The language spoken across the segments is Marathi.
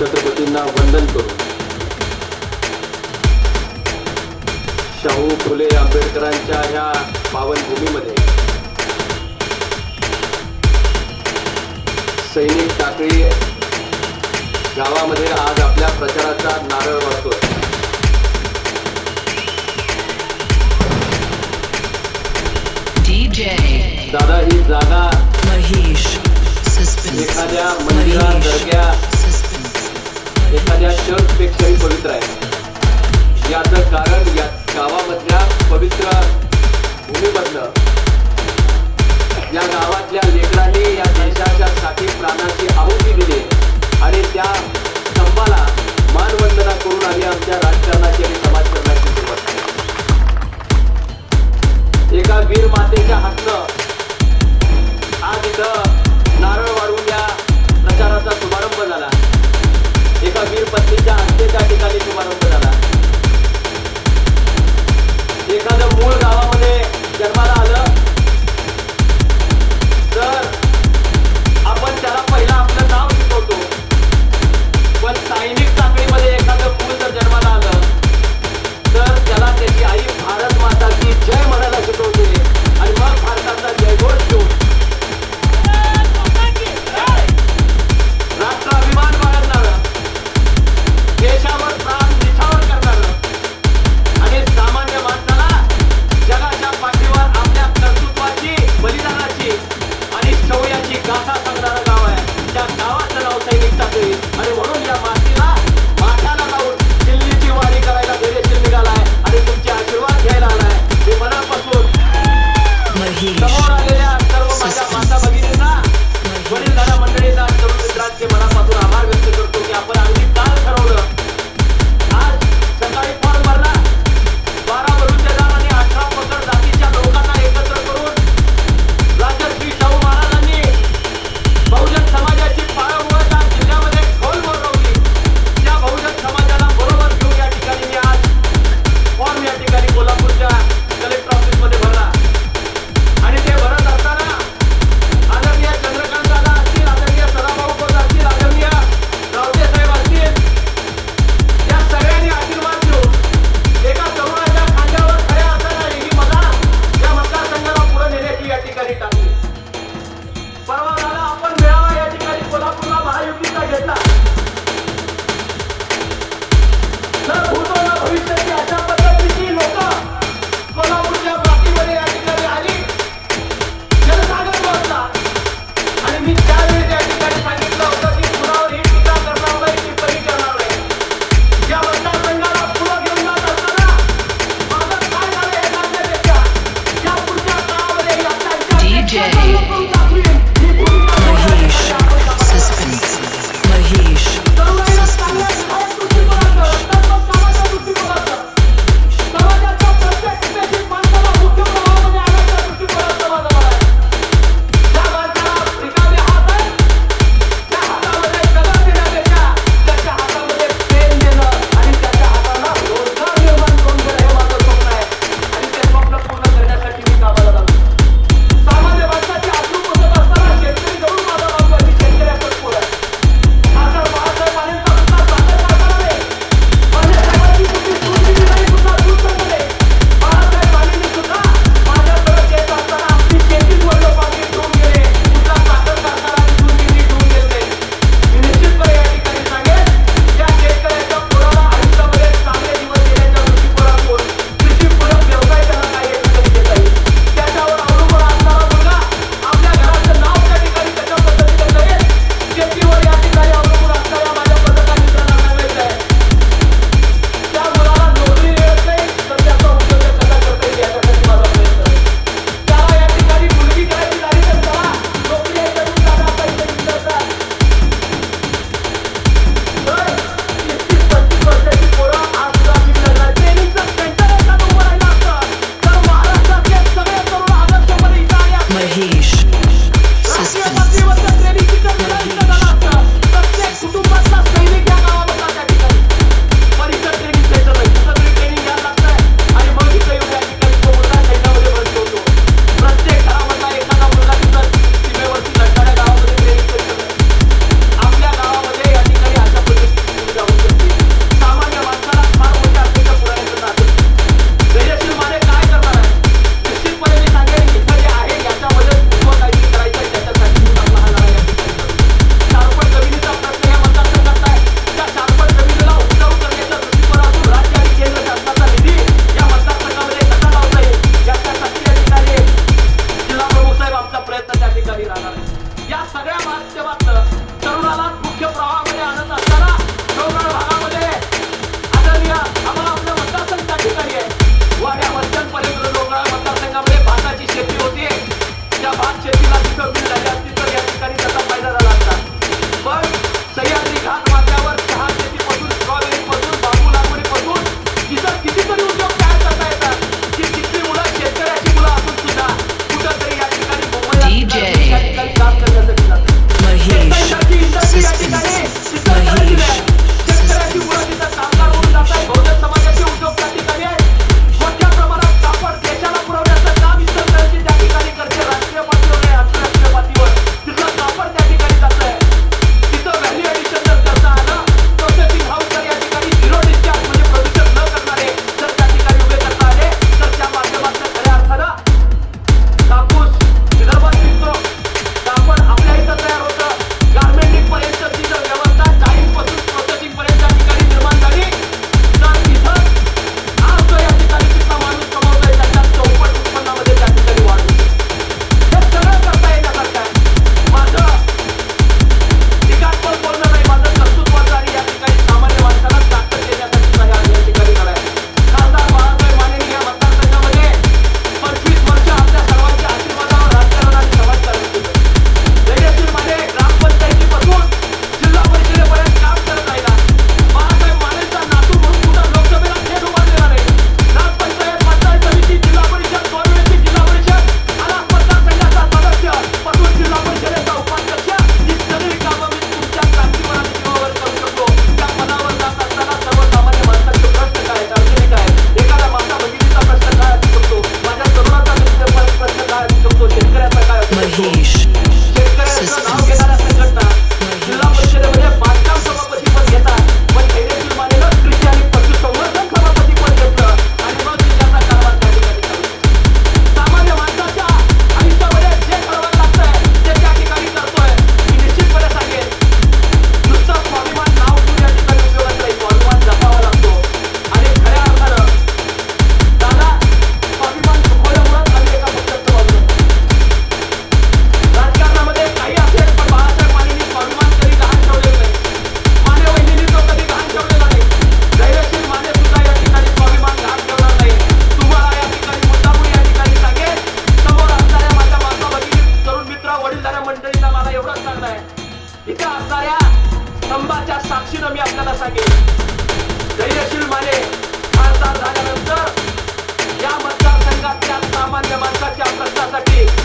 छत्रपतींना वंदन करू. शाहू फुले आंबेडकरांच्या ह्या पावनभूमीमध्ये सैनिक टाकळी गावामध्ये आज आपल्या प्रचाराचा नारळ वाढतोय. दादा ही जागा Suspense एखाद्या मंदिरात दर्ग्या एखाद्या चर्चपेक्षाही पवित्र आहे. याचं कारण या गावामधल्या पवित्र भूमीमधलं. या गावातल्या लेकरांनी या देशाच्या साठी प्राणाची आहुती दिली. आणि त्या स्तंभाला मानवंदना करून आम्ही आमच्या राजकारणाची आणि समाजकारणाची सुरुवात केली. एका वीर मातेच्या हातनं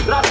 La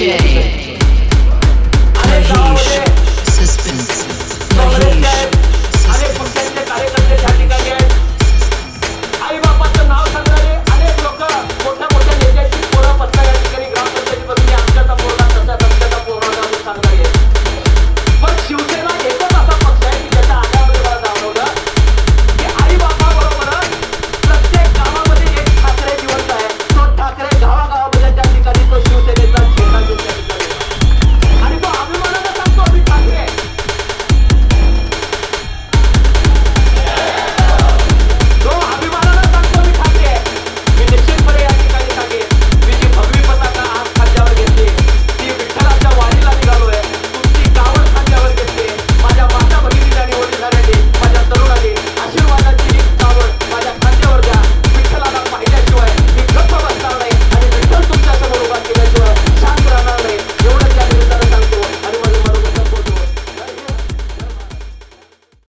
Yeah.